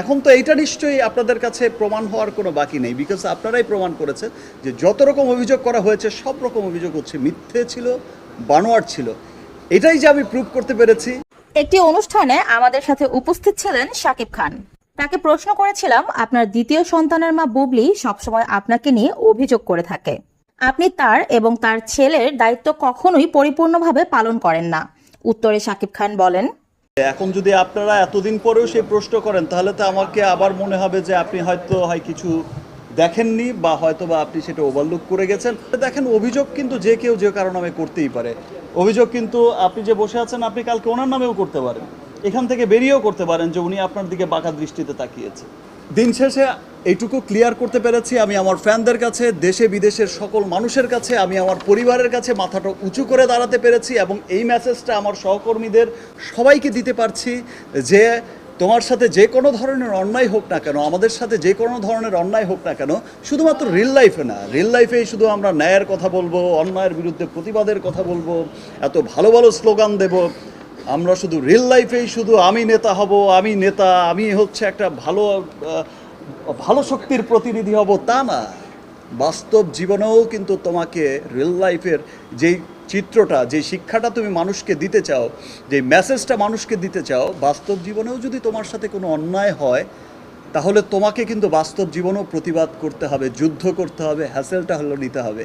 এখন তো এইটা নিশ্চয়ই আপনাদের কাছে প্রমাণ হওয়ার কোনো বাকি নেই বিকজ আপনারাই প্রমাণ করেছেন যে যত রকম অভিযোগ করা হয়েছে, সব রকম অভিযোগ হচ্ছে মিথ্যে ছিল বানোয়ার ছিল। এটাই যে আমি প্রুভ করতে পেরেছি। একটি অনুষ্ঠানে আমাদের সাথে উপস্থিত ছিলেন শাকিব খান। তাকে প্রশ্ন করেছিলাম, আপনার দ্বিতীয় সন্তানের মা বুবলি সবসময় আপনাকে নিয়ে অভিযোগ করে থাকে। আপনি তার এবং তার ছেলের দায়িত্ব কখনোই পরিপূর্ণভাবে পালন করেন না। উত্তরে শাকিব খান বলেন এখন যদি আপনারা এতদিন পরেও সেই প্রশ্ন করেন, তাহলে তো আমাকে আবার মনে হবে যে আপনি হয়তো হয় কিছু দেখেননি বা হয়তো বা আপনি সেটা ওভারলুক করে গেছেন। দেখেন, অভিযোগ কিন্তু যে কেউ যে কারও নামে করতেই পারে। অভিযোগ কিন্তু আপনি যে বসে আছেন, আপনি কালকে ওনার নামেও করতে পারেন। এখান থেকে বেরিয়েও করতে পারেন যে উনি আপনার দিকে বাঁকা দৃষ্টিতে তাকিয়েছে। দিন শেষে এইটুকু ক্লিয়ার করতে পেরেছি। আমি আমার ফ্যানদের কাছে, দেশে বিদেশের সকল মানুষের কাছে, আমি আমার পরিবারের কাছে মাথাটা উঁচু করে দাঁড়াতে পেরেছি এবং এই মেসেজটা আমার সহকর্মীদের সবাইকে দিতে পারছি যে তোমার সাথে যে কোনো ধরনের অন্যায় হোক না কেন, আমাদের সাথে যে কোনো ধরনের অন্যায় হোক না কেন, শুধুমাত্র রিল লাইফে না। রিল লাইফেই শুধু আমরা ন্যায়ের কথা বলব, অন্যায়ের বিরুদ্ধে প্রতিবাদের কথা বলব, এত ভালো ভালো স্লোগান দেব আমরা শুধু রিল লাইফেই শুধু আমি নেতা হব, আমি নেতা, আমি হচ্ছে একটা ভালো ভালো শক্তির প্রতিনিধি হব তা না। বাস্তব জীবনেও কিন্তু তোমাকে রিয়েল লাইফের যেই চিত্রটা যে শিক্ষাটা তুমি মানুষকে দিতে চাও যে মেসেজটা মানুষকে দিতে চাও, বাস্তব জীবনেও যদি তোমার সাথে কোনো অন্যায় হয়, তাহলে তোমাকে কিন্তু বাস্তব জীবনেও প্রতিবাদ করতে হবে, যুদ্ধ করতে হবে হ্যাসেলটা হলো নিতে হবে।